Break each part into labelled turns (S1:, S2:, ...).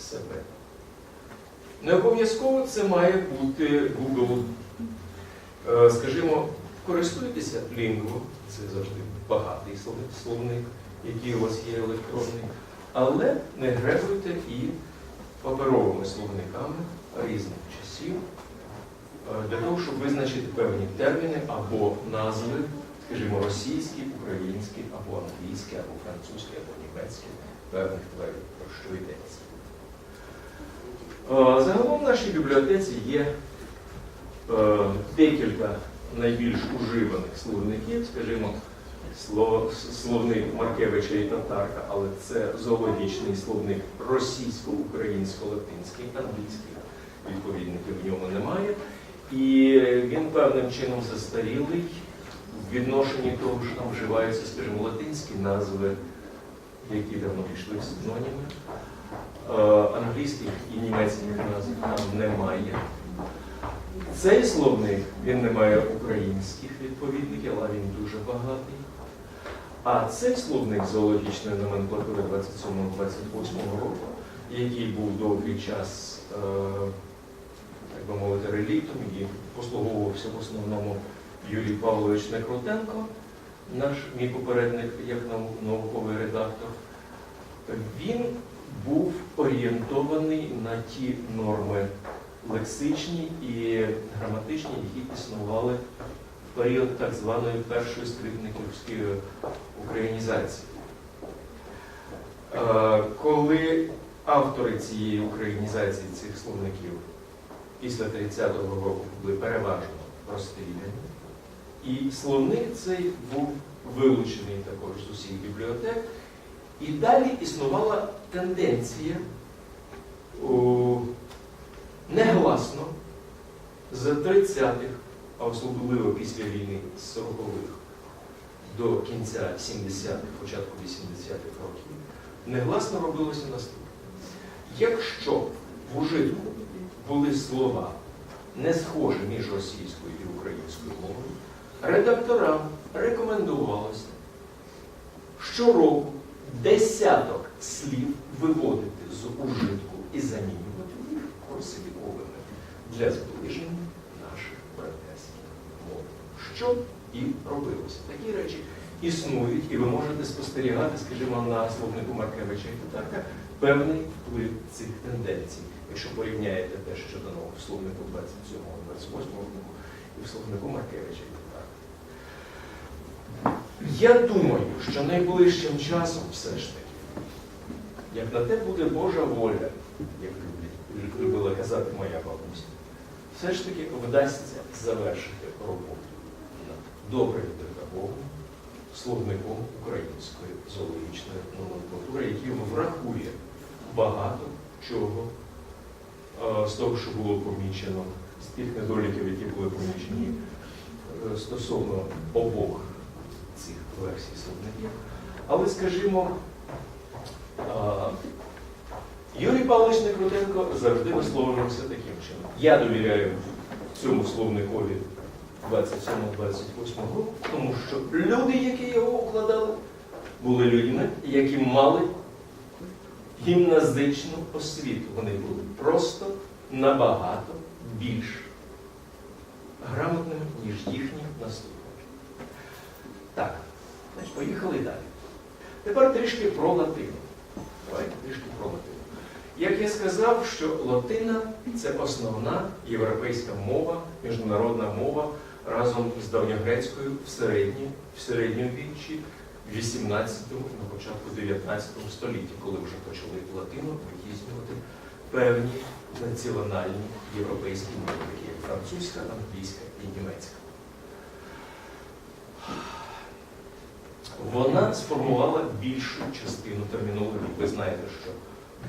S1: себе. Не обов'язково це має бути Google. Е, Скажімо, користуйтеся Lingvo, це завжди багатий словник, який у вас є електронний, але не гребуйте і паперовими словниками різних часів е, для того, щоб визначити певні терміни або назви, скажімо, російські, українські, або англійські, або французькі, або німецькі певних творів, про що йдеться. Е, Загалом в нашій бібліотеці є е, декілька найбільш уживаних словників, скажімо, словник Маркевича і Татарка, але це зоологічний словник російсько-українсько-латинський, англійський відповідників в ньому немає. І він певним чином застарілий в відношенні того, що там вживаються, скажімо, латинські назви, які давно пішли в синоніми. Е, Англійських і німецьких назв там немає. Цей словник він не має українських відповідників, але він дуже багатий. А цей словник зоологічної номенклатури 27-28 року, який був довгий час, е, так би мовити, реліктом і послуговувався в основному Юрій Павлович Некрутенко, наш мій попередник як науковий редактор, він був орієнтований на ті норми лексичні і граматичні, які існували в період так званої першої скрипниківської українізації. Е, Коли автори цієї українізації цих словників після 30-го року були переважно розстріляні, і словник цей був вилучений також з усіх бібліотек, і далі існувала тенденція о, негласно з 30-х, а особливо після війни з 40-х до кінця 70-х, початку 80-х років, негласно робилося наступне. Якщо в ужитку були слова не схожі між російською і українською мовою, редакторам рекомендувалося щороку десяток слів виводити з ужитку і замінювати їх фальсифіковими для зближення наших братерських мов. Що і робилося. Такі речі існують, і ви можете спостерігати, скажімо, на словнику Маркевича і Татарка певний вплив цих тенденцій. Якщо порівняєте те, що дано в словнику 27-28 року і в словнику Маркевича. Я думаю, що найближчим часом все ж таки, як на те буде Божа воля, як любила казати моя бабуся, все ж таки вдасться завершити роботу над добрим педагогом, словником української зоологічної номенклатури, який врахує багато чого е, з того, що було помічено, з тих недоліків, які були помічені е, стосовно обох цих версій словників. Але, скажімо, Юрій Павлович Некрутенко завжди висловлювався таким чином. Я довіряю цьому словникові 27-28 року, тому що люди, які його укладали, були людьми, які мали гімназичну освіту. Вони були просто набагато більш грамотними, ніж їхні наступники. Так, значить, поїхали далі. Тепер трішки про латину. Давайте трішки про латину. Як я сказав, що латина це основна європейська мова, міжнародна мова разом з давньогрецькою в середній, в середньовіччі, в 18-му, на початку 19 столітті, коли вже почали латину витіснювати певні національні європейські мови, такі як французька, англійська і німецька. Вона сформувала більшу частину термінології. Ви знаєте, що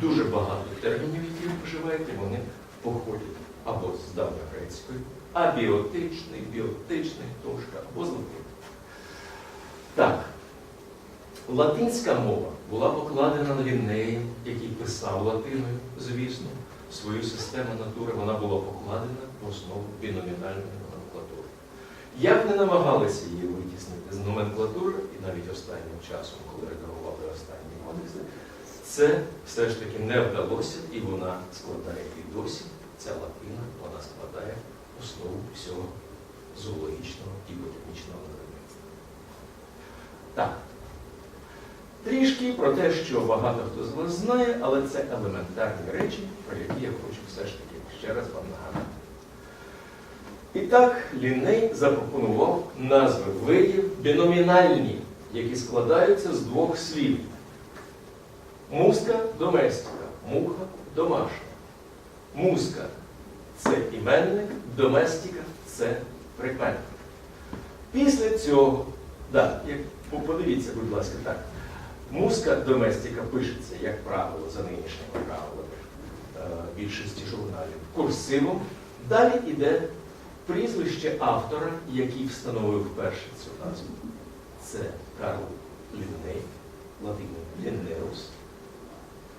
S1: дуже багато термінів, які ви вживаєте, вони походять або з давньогрецької, абіотичний, біотичний, тошка, або з латини. Так, латинська мова була покладена на Ліннеєм, який писав латиною, звісно, свою систему натури, вона була покладена в основу біномінальної. Як не намагалися її витіснити з номенклатури, і навіть останнім часом, коли редагували останні кодекси, це все ж таки не вдалося, і вона складає і досі, ця латина, вона складає основу всього зоологічного і ботанічного виробництва. Так. Трішки про те, що багато хто з вас знає, але це елементарні речі, про які я хочу все ж таки ще раз вам нагадати. І так, Лінней запропонував назви видів біномінальні, які складаються з двох слів. Муска доместика, муха домашня. Муска це іменник, доместика це прикметник. Після цього, да, подивіться, будь ласка, так. Муска доместика пишеться, як правило, за нинішніми правилами е, більшості журналів курсивом. Далі йде прізвище автора, який встановив перше цю назву. Це Карл Лінней, латиною Ліннеус.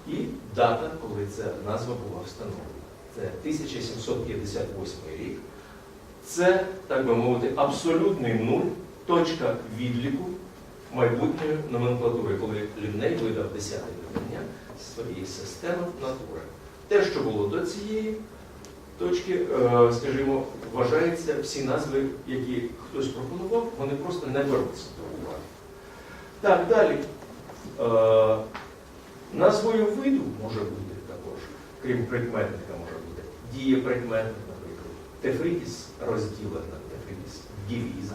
S1: І дата, коли ця назва була встановлена. Це 1758 рік. Це, так би мовити, абсолютний нуль, точка відліку майбутньої номенклатури, коли Лінней видав 10-те видання своєї системи натури. Те, що було до цієї точки, е, скажімо, вважається, всі назви, які хтось пропонував, вони просто не беруться до уваги. Так, далі. Е, Назвою виду може бути також, крім прикметника, може бути дієприкметник, наприклад. Тефритіс розділена, тефритіс дівіза.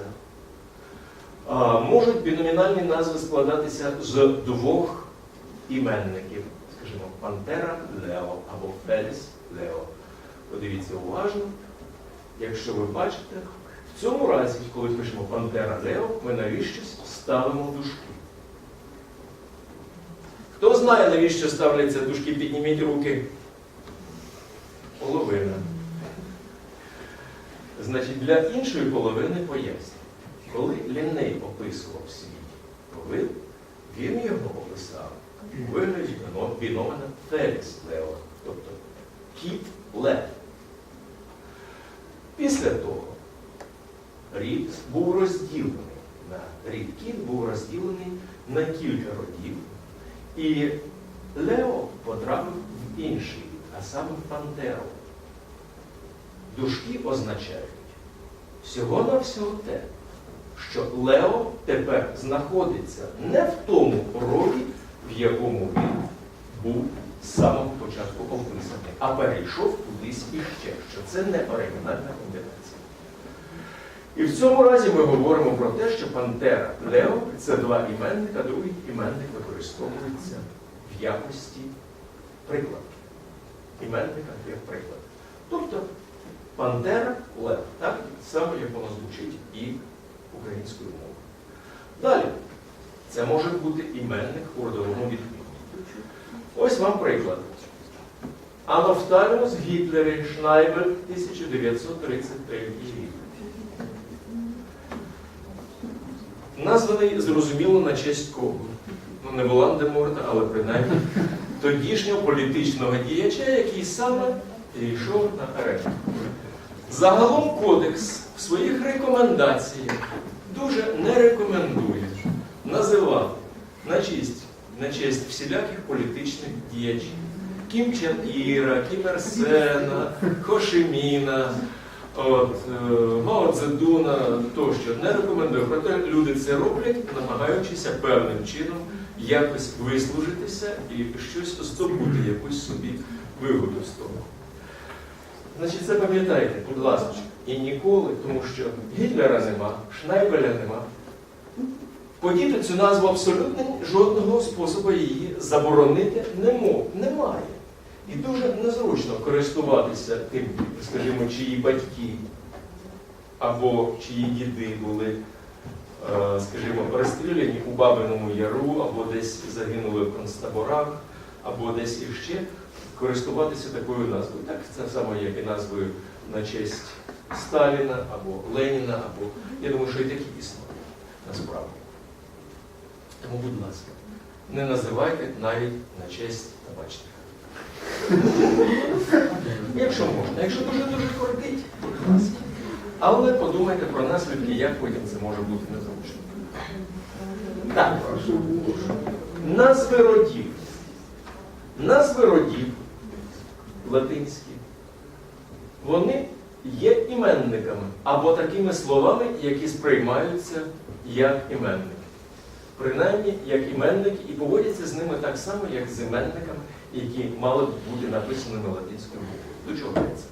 S1: Можуть біномінальні назви складатися з двох іменників, скажімо, Пантера Лео або Феліс Лео. Подивіться уважно, якщо ви бачите, в цьому разі, коли пишемо Пантера Лео, ми навіщось ставимо дужки. Хто знає, навіщо ставляться дужки, підніміть руки. Половина. Значить, для іншої половини поясню. Коли Лінней описував свій вид, він його описав у вигляді біно- біномена Феліс Лео, тобто кіт Лев. Після того рід був розділений на рід кіт був розділений на кілька родів, і Лео потрапив в інший рід, а саме в пантеру. Дужки означають всього-навсього те, що Лео тепер знаходиться не в тому роді, в якому він був з самого початку описаний, а перейшов кудись іще, що це не оригінальна комбінація. І в цьому разі ми говоримо про те, що Пантера Лео це два іменника, другий іменник використовується в якості прикладу. Іменника як приклад. Тобто Пантера Лев, так само, як воно звучить і українською мовою. Далі, це може бути іменник у родовому відмінку. Ось вам приклад. Анофталіус Гітлері Шнайбер 1933 рік. Названий зрозуміло на честь кого? Ну, не Волан-де-Морта, але принаймні тодішнього політичного діяча, який саме йшов на арену. Загалом кодекс в своїх рекомендаціях дуже не рекомендує називати на честь, на честь всіляких політичних діячів. Кім Чен Іра, Кім Ір Сена, Хошиміна, от, е, Мао Цзедуна тощо не рекомендує. Проте люди це роблять, намагаючися певним чином якось вислужитися і щось здобути, якусь собі вигоду з того. Значить, це пам'ятайте, будь ласка, і ніколи, тому що Гітлера нема, Шнайбеля нема. Подіти цю назву абсолютно жодного способу її заборонити немає. І дуже незручно користуватися тим, скажімо, чиї батьки або чиї діди були, е, скажімо, розстріляні у Бабиному Яру, або десь загинули в концтаборах, або десь іще, користуватися такою назвою. Так це саме, як і назвою на честь Сталіна або Леніна, або я думаю, що і такі існують насправді. Тому, будь ласка, не називайте навіть на честь табачника. Якщо можна, якщо дуже-дуже кортить, будь ласка. Але подумайте про наслідки, як потім це може бути незручно. Так, назви родів. Назви родів латинські, вони є іменниками або такими словами, які сприймаються як іменники. Принаймні, як іменники, і поводяться з ними так само, як з іменниками, які мали б бути написаними латинською мовою. До чого це?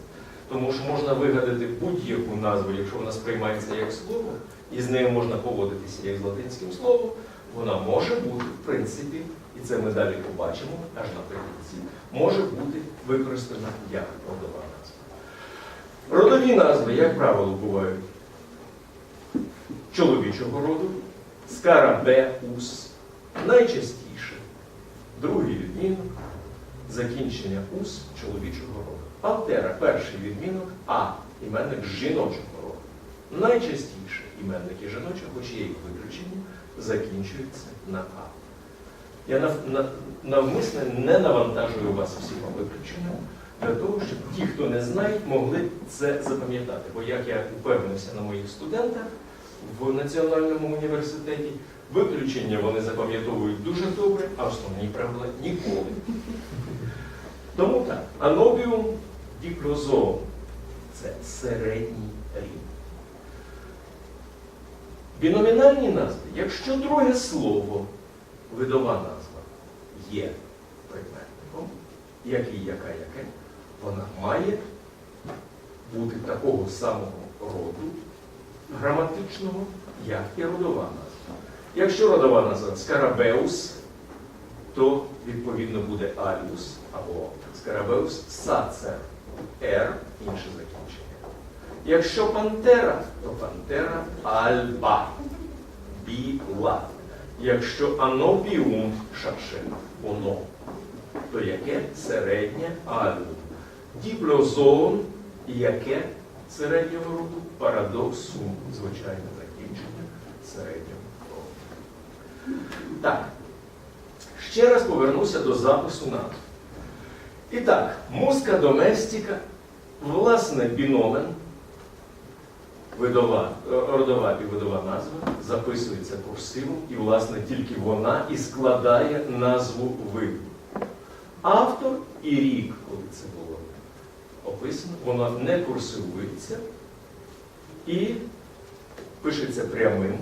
S1: Тому що можна вигадати будь-яку назву, якщо вона сприймається як слово, і з нею можна поводитися як з латинським словом, вона може бути, в принципі, і це ми далі побачимо аж наприкінці, може бути використана як родова назва. Родові назви, як правило, бувають чоловічого роду, скарабеус, найчастіше, другий відмінок, закінчення ус чоловічого роду. Пантера перший відмінок, а іменник жіночого роду. Найчастіше іменники жіночого, хоч є їх виключення, закінчуються на А. Я навмисне не навантажую вас всіма виключеннями для того, щоб ті, хто не знають, могли це запам'ятати. Бо як я упевнився на моїх студентах в Національному університеті, виключення вони запам'ятовують дуже добре, а основні правила ніколи. Тому так, анобіум діклозоом це середній рівень. Біномінальні назви, якщо друге слово, видова назва, є предметником, як і яка яке, вона має бути такого самого роду граматичного, як і родова назва. Якщо родова назва скарабеус, то відповідно буде аліус або скарабеус сацер, р, інше закінчення. Якщо пантера, то пантера альба, біла. Якщо анобіум шарше, воно, то яке середнє аліум. Діплозоон, яке середнього роду, парадоксум, звичайне закінчення середнього роду. Так, ще раз повернуся до запису назв. І так, муска доместика, власне, біномен, видова, е, родова і видова назва, записується курсивом, і, власне, тільки вона і складає назву виду. Автор і рік, коли це було описано, воно не курсивується і пишеться прямим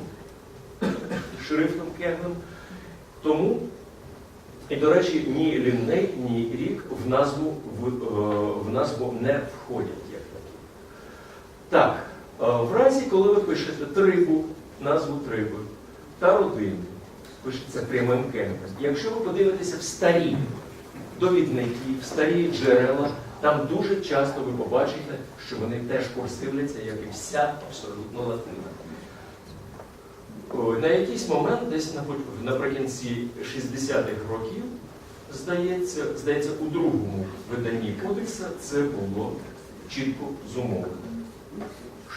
S1: шрифтом кеглем. Тому, і, до речі, ні лінней, ні рік в назву, в, е, в назву не входять як такі. Так, е, в разі, коли ви пишете трибу, назву триби та родину, пишеться прямим кеглем. Якщо ви подивитеся в старі довідники, в старі джерела, там дуже часто ви побачите, що вони теж курсивляться, як і вся абсолютно латина. На якийсь момент, десь наприкінці 60-х років, здається, здається, у другому виданні кодекса це було чітко зумовлено,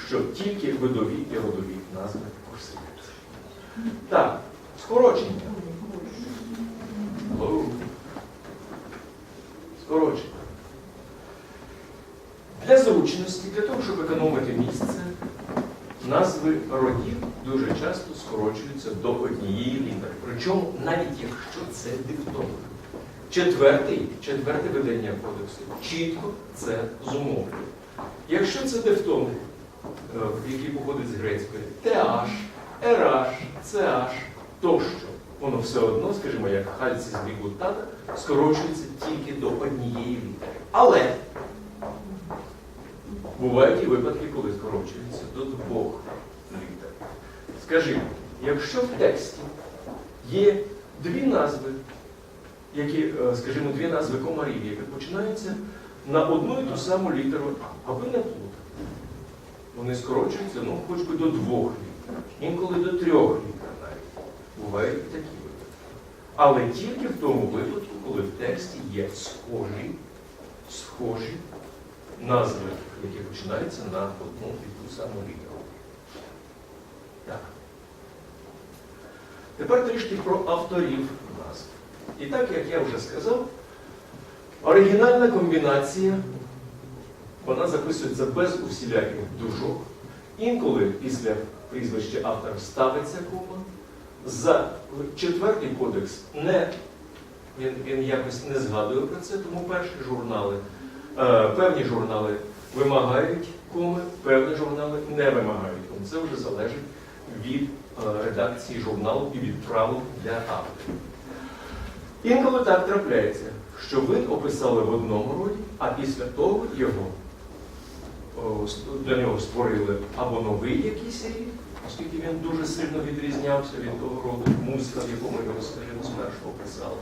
S1: що тільки видові і родові назви курсивляться. Так, скорочення. Скорочення. Для зручності, для того, щоб економити місце, назви родів дуже часто скорочуються до однієї літери. Причому навіть якщо це дифтонг. Четвертий, четверте видання кодексу чітко це зумовлює. Якщо це дифтонг, е, який походить з грецької, TH, RH, CH тощо, воно все одно, скажімо, як хальці з бігутата, скорочується тільки до однієї літери. Але бувають і випадки, коли скорочується до двох літер. Скажімо, якщо в тексті є дві назви, які, е, скажімо, дві назви комарів, які починаються на одну і ту саму літеру, А, аби не плутати. Вони скорочуються, ну, хоч би до двох літер, інколи до трьох літер навіть. Бувають такі випадки. Але тільки в тому випадку, коли в тексті є схожі, схожі назви, які починаються на одну і ту саму літеру. Так. Тепер трішки про авторів назв. І так, як я вже сказав, оригінальна комбінація, вона записується без усіляких дужок. Інколи після прізвища автора ставиться кома. За четвертий кодекс не Він, він якось не згадує про це, тому перші журнали, певні журнали вимагають коми, певні журнали не вимагають коми. Це вже залежить від е, редакції журналу і від правил для авторів. Інколи так трапляється, що ви описали в одному роді, а після того його для нього створили або новий якийсь рід, оскільки він дуже сильно відрізнявся від того роду муська, в якому його скажімо, спершу описали.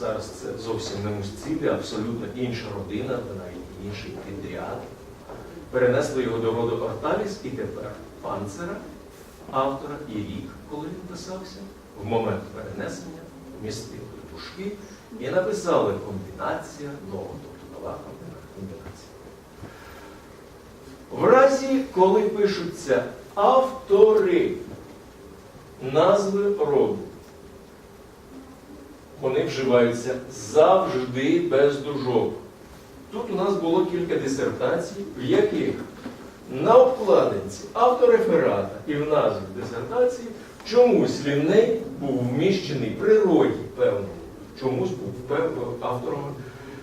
S1: Зараз це зовсім не мусцілі, абсолютно інша родина, та навіть інший підряд. Перенесли його до роду Орталіс і тепер панцера, автора і рік, коли він писався, в момент перенесення вмістили дужки і написали комбінація нова, тобто нова комбінація. В разі, коли пишуться автори назви роду, вони вживаються завжди без дужок. Тут у нас було кілька дисертацій, в яких на обкладинці автореферата і в назві дисертації чомусь ліней був вміщений природі певному, чомусь був пев- автором,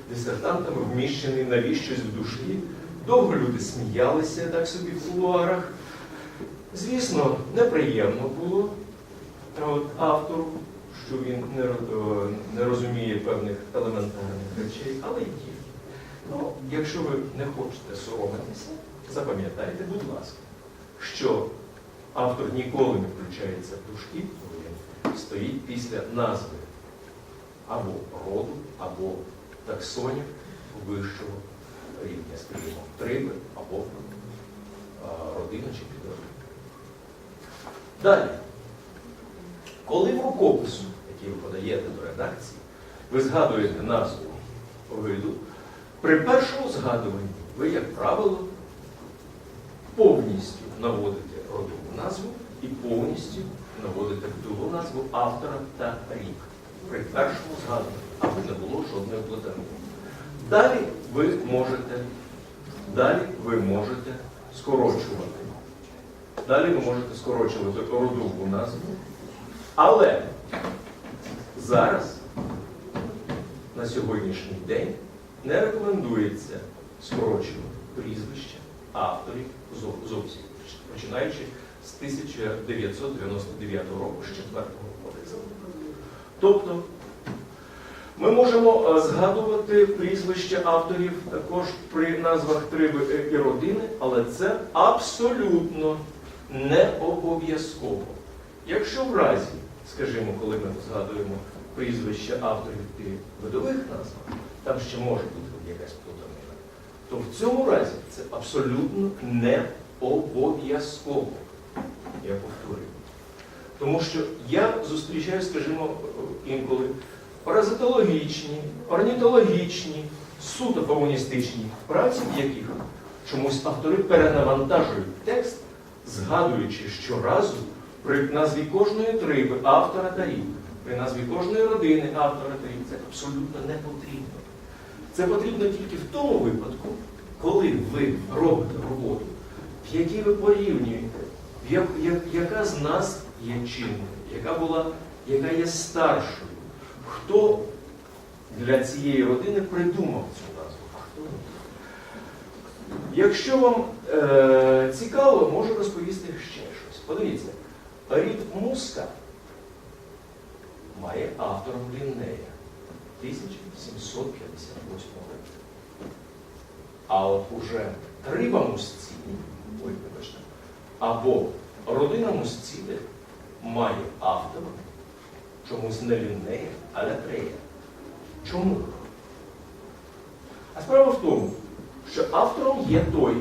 S1: дисертантами вміщений навіщось в душі. Довго люди сміялися так собі в кулуарах. Звісно, неприємно було от, автору, що він не, е, не розуміє певних елементарних речей, але тільки. Ну, якщо ви не хочете соромитися, запам'ятайте, будь ласка, що автор ніколи не включається в дужки, коли стоїть після назви або роду, або таксонів вищого рівня, скажімо, триби або а, родина чи підродина. Далі, коли в рукопису, який ви подаєте до редакції, ви згадуєте назву виду, при першому згадуванні ви, як правило, повністю наводите родову назву і повністю наводите вдову назву автора та рік. При першому згадуванні, аби не було жодної плутанини. Далі ви можете, далі ви можете скорочувати. Далі ви можете скорочувати родову назву. Але зараз, на сьогоднішній день, не рекомендується скорочувати прізвища авторів зовсім, починаючи з 1999 року, з 4 кодексу. Тобто, ми можемо е, згадувати прізвища авторів також при назвах триби і родини, але це абсолютно не обов'язково. Якщо в разі, скажімо, коли ми згадуємо прізвища авторів і видових назв, там ще може бути якась плутанина, то в цьому разі це абсолютно не обов'язково. Я повторюю. Тому що я зустрічаю, скажімо, інколи паразитологічні, орнітологічні, суто комуністичні праці, в яких чомусь автори перенавантажують текст, згадуючи щоразу при назві кожної триби автора та рік, при назві кожної родини автора та рік. Це абсолютно не потрібно. Це потрібно тільки в тому випадку, коли ви робите роботу, в якій ви порівнюєте, як, як- яка з нас є чинною, яка була, яка є старшою, хто для цієї родини придумав цю назву, хто. Якщо вам е, цікаво, можу розповісти ще щось. Подивіться, рід Муска має автором Ліннея 1758 року. А от уже Триба Мусціні, ой, вибачте, або родина Мусціни має автора чомусь не Ліннея, а Лятрея. Чому? А справа в тому, що автором є той,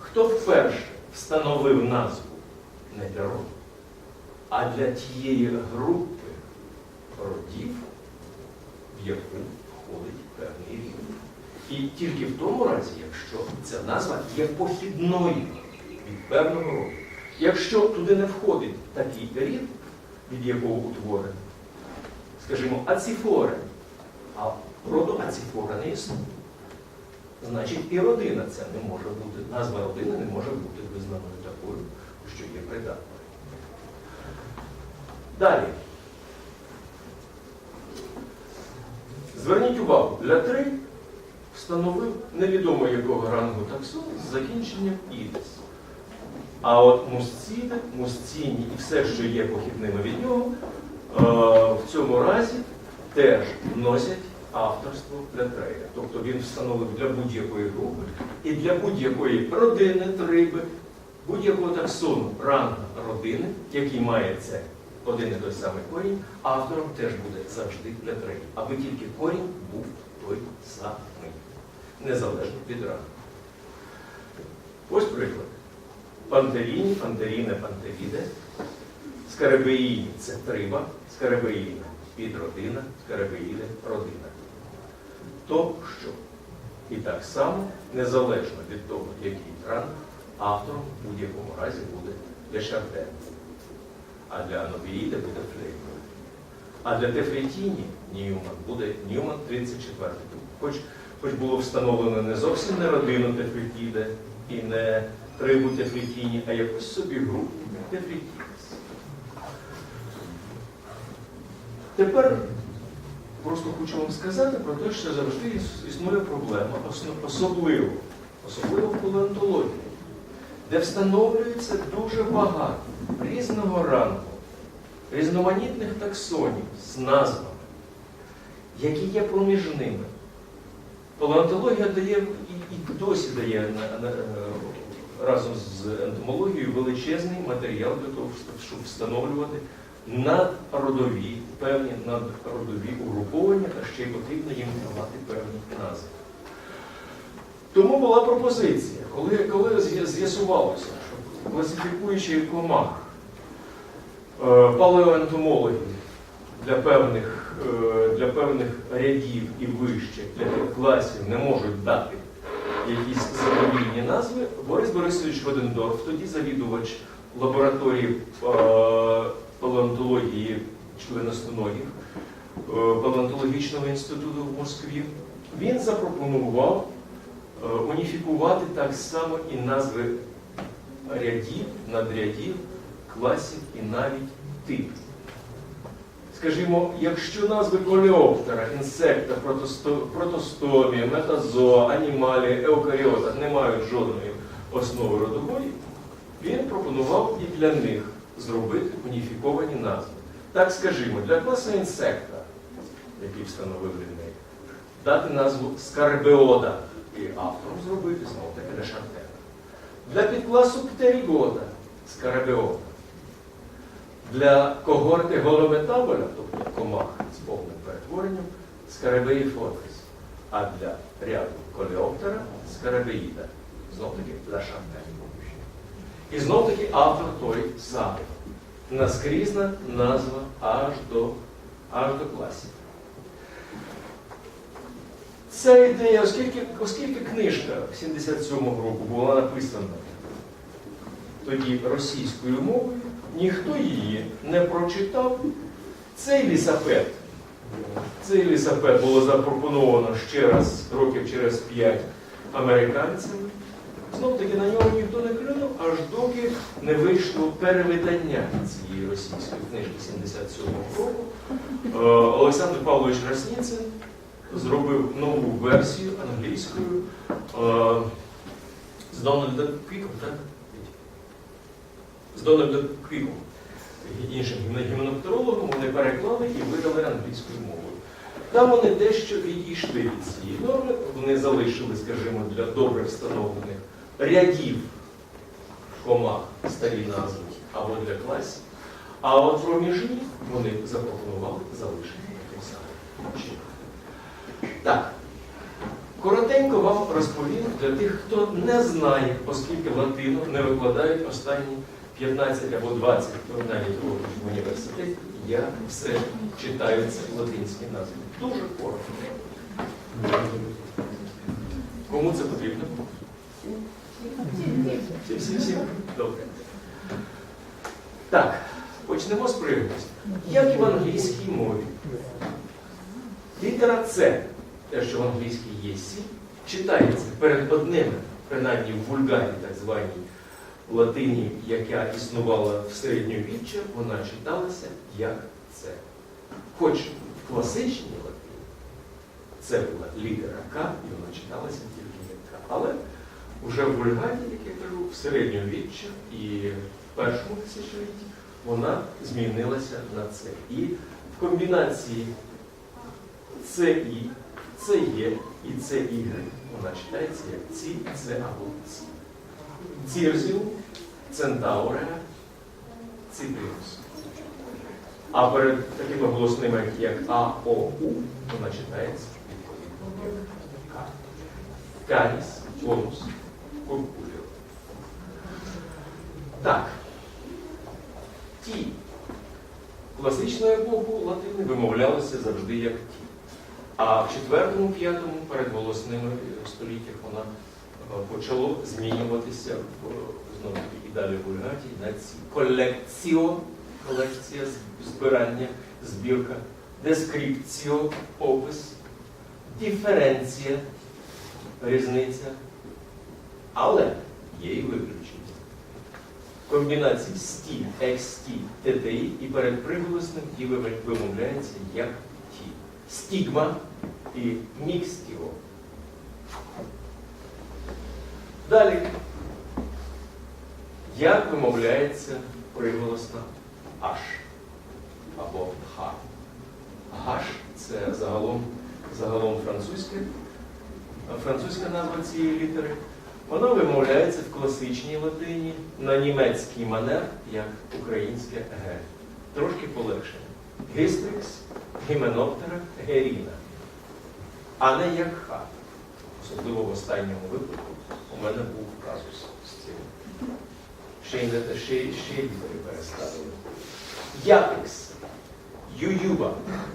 S1: хто вперше встановив назву не а для тієї групи родів, в яку входить певний рід. І тільки в тому разі, якщо ця назва є похідною від певного роду. Якщо туди не входить такий рід, від якого утворений, скажімо, ацифора, а роду ацифора не існує. Значить, і родина це не може бути, назва родини не може бути визнаною такою, що є придатною. Далі. Зверніть увагу, для три встановив невідомо якого рангу таксон з закінченням ідес. А от мусціди, мусціні і все, що є похідними від нього, е, в цьому разі теж носять авторство для трея. Тобто він встановив для будь-якої групи і для будь-якої родини триби, будь-якого таксону ранга родини, який має це один і той самий корінь, автором теж буде завжди треї, аби тільки корінь був той самий, незалежно від рангу. Ось приклад. Пантеріні, пантеріне, пантеріде. Скарабеїні це триба, скарабеїна підродина, скарабеїде родина. То що? І так само, незалежно від того, який ранг, автором в будь-якому разі буде Дешарден. А для Анобіїда буде Флеймер. А для Тефлетіні Ньюман буде Ньюман 34 Хоч, хоч було встановлено не зовсім не родину Тефлетіде і не трибу Тефлетіні, а якусь собі групу Тефлетінес. Тепер просто хочу вам сказати про те, що завжди існує проблема, особливо, особливо в палеонтології, де встановлюється дуже багато різного рангу, різноманітних таксонів з назвами, які є проміжними. Палеонтологія дає і, і досі дає на, е, разом з ентомологією величезний матеріал для того, щоб встановлювати надродові, певні надродові угруповання, а ще й потрібно їм давати певні назви. Тому була пропозиція, коли, коли з'ясувалося, що класифікуючи комах е, палеоентомологи для певних, е, для певних рядів і вище, для класів не можуть дати якісь задовільні назви, Борис Борисович Ведендорф, тоді завідувач лабораторії е, палеонтології членостоногів палеонтологічного інституту в Москві, він запропонував уніфікувати так само і назви рядів, надрядів, класів і навіть типів. Скажімо, якщо назви колеоптера, інсекта, протосто- протостомія, метазоа, анімалії, еукаріота не мають жодної основи родової, він пропонував і для них зробити уніфіковані назви. Так скажімо, для класу інсекта, який встановив Лінней, дати назву скарбеода і автором зробити знову таки Дешартена. Для підкласу птерігода скарабеода. Для когорти голометаболя, тобто комах з повним перетворенням, скарабеїфоркис. А для ряду колеоптера скарабеїда. Знов таки для шантелі. І знов таки автор той самий. Наскрізна назва аж до, аж до класів. Ця ідея, оскільки, оскільки книжка 77-го року була написана тоді російською мовою, ніхто її не прочитав. Цей лісапет, цей лісапет було запропоновано ще раз, років через п'ять американцями. Знов таки на нього ніхто не клюнув, аж доки не вийшло перевидання цієї російської книжки 77-го року. Е, Олександр Павлович Расніцин зробив нову версію англійською е, з Дональдом Квіком, так? З Дональдом Квіком, іншим гімноптерологом, вони переклали і видали англійською мовою. Там вони дещо відійшли від цієї норми, вони залишили, скажімо, для добре встановлених рядів комах старі назви або для класів. А от проміжні вони запропонували залишити таким самим чином. Так, коротенько вам розповім для тих, хто не знає, оскільки латину не викладають останні 15 або 20 навіть років в університеті, я все читаю ці латинські назви. Дуже коротко. Кому це потрібно? Всім, всім. Добре. Так, почнемо з приводності. Як і в англійській мові, літера С, те, що в англійській є Сі, читається перед одними, принаймні в вульгарі так званій латині, яка існувала в середньовіччя, вона читалася як С. Хоч в класичній латині це була літера К, і вона читалася тільки як К. Але вже в Вульгаті, як я кажу, в середньовіччя і в першому тисячолітті вона змінилася на це. І в комбінації ЦІ, ЦЕ є і ЦY вона читається як ці, це або ці. Цірзіум, Центауреа, Ципріус. А перед такими голосними, як А, О, У, вона читається відповідно як К. Каніс, конус, куркуліо. Так. Ті. Класичну епоху латини вимовлялося завжди як ті. А в 4-5 передголосними століттях вона е, почало змінюватися в, знову і далі в вульгаті колекціо, колекція збирання, збірка, дескрипціо, опис, диференція, різниця. Але є і виключення. Комбінації сті, ексті, ТТІ і перед приголосним вимов- вимовляється як ті. Стігма і мікстіо. Далі. Як вимовляється приголосна аш або ха? Гаш це загалом, загалом французьке, французька назва цієї літери. Вона вимовляється в класичній латині на німецький манер, як українське г. Трошки полегшено. Гістрикс, гіменоптера, геріна. А не як ха. Особливо в останньому випадку у мене був казус з цим. Ще й не ще, ще літери переставили. Япекс, ююба,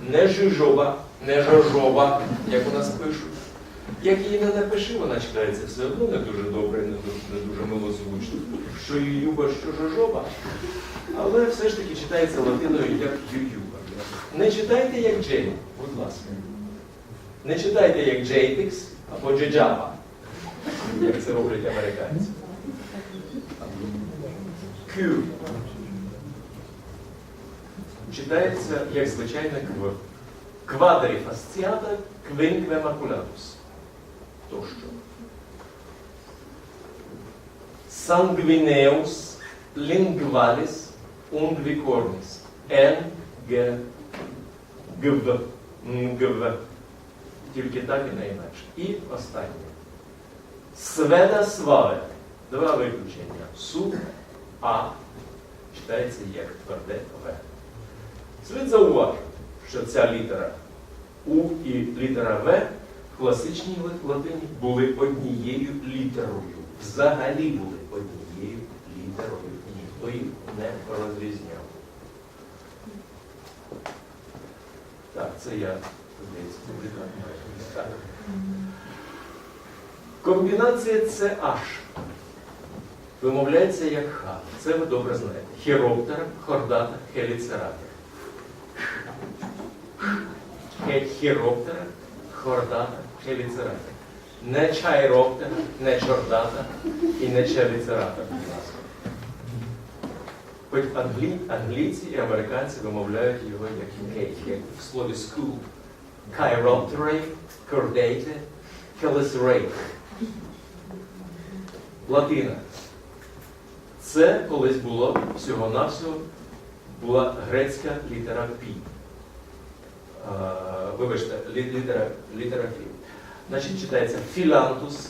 S1: не жижоба, не жожоба, як у нас пишуть. Як її не напиши, вона читається все одно не дуже добре, не дуже, не дуже милозвучно. Що ююба, що жожоба. Але все ж таки читається латиною як ююба. Не читайте як Джейн, будь ласка. Не читайте як Джейтикс або Джеджаба, як це роблять американці. Q. Читається як звичайне кв. Квадрифасціата квинкве макулатус. Тощо. Sanguineus lingualis ungvicornis. Н, Г, ГВ. НГВ. Тільки так і інакше. І останнє. Сведа сваве. Два виключення. Су, А читається як тверде В. Слід зауважити, що ця літера У і літера В в класичній латині були однією літерою. Взагалі були однією літерою. Ніхто їх не розрізняв. Так, це я здається. Так. Комбінація CH вимовляється як Х. Це ви добре знаєте. Хіроптера, хордата, хеліцератор. Хіроптера, хордата, хеліцератор. Не чайроптера, не чордата і не челіцератор, будь ласка. Хоч англі, англійці і американці вимовляють його як кейк, як в слові school. Chiropterate, chordate, chelicerator. Латина. Це колись було всього-навсього була грецька літера Пі. Вибачте, літера, літера Фі. Значить, читається філантус,